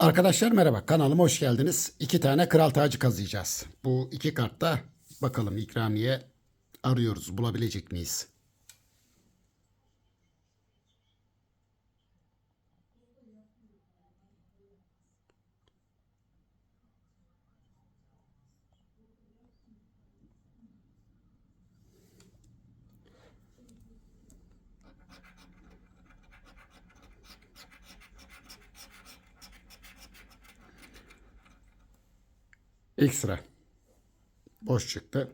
Arkadaşlar merhaba kanalıma hoş geldiniz. İki tane kral tacı kazıyacağız. Bu iki kartta bakalım ikramiye arıyoruz bulabilecek miyiz? İlk sıra boş çıktı.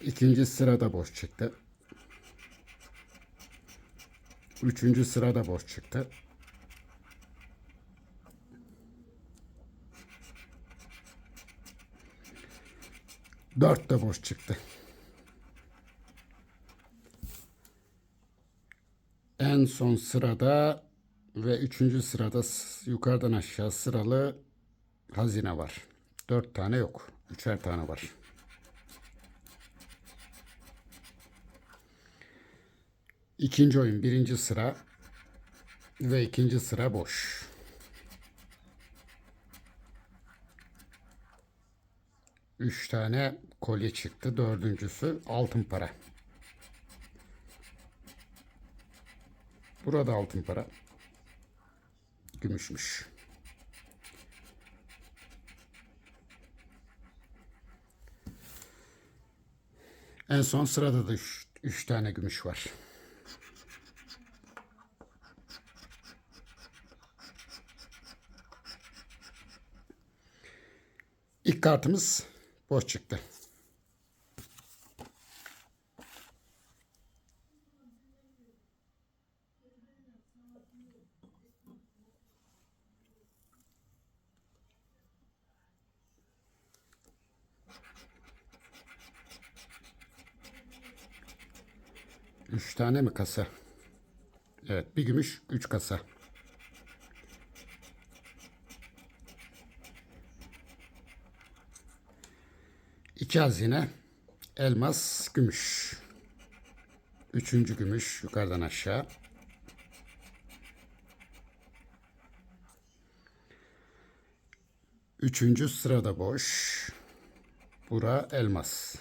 İkinci sırada boş çıktı. Üçüncü sırada boş çıktı. Dört de boş çıktı. En son sırada ve üçüncü sırada yukarıdan aşağı sıralı hazine var. Dört tane yok. Üçer tane var. İkinci oyun birinci sıra ve ikinci sıra boş. Üç tane kolye çıktı. Dördüncüsü altın para. Burada altın para. Gümüşmüş. En son sırada da üç, üç tane gümüş var. İlk kartımız boş çıktı. Üç tane mi kasa? Evet bir gümüş üç kasa. İki hazine elmas gümüş. Üçüncü gümüş yukarıdan aşağı. Üçüncü sırada boş. Bura elmas.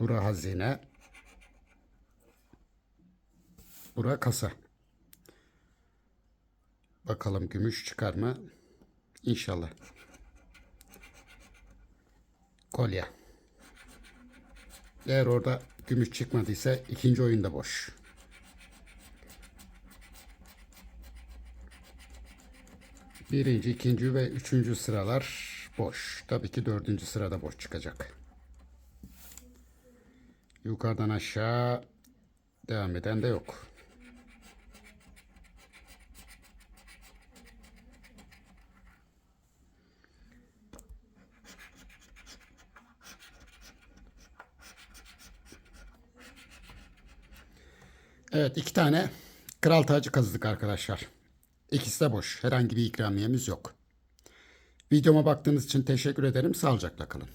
Bura hazine. Bura kasa. Bakalım gümüş çıkar mı? İnşallah. Kolye. Eğer orada gümüş çıkmadıysa ikinci oyunda boş. Birinci, ikinci ve üçüncü sıralar boş. Tabii ki dördüncü sırada boş çıkacak. Yukarıdan aşağı devam eden de yok. Evet iki tane kral tacı kazıdık arkadaşlar. İkisi de boş. Herhangi bir ikramiyemiz yok. Videoma baktığınız için teşekkür ederim. Sağlıcakla kalın.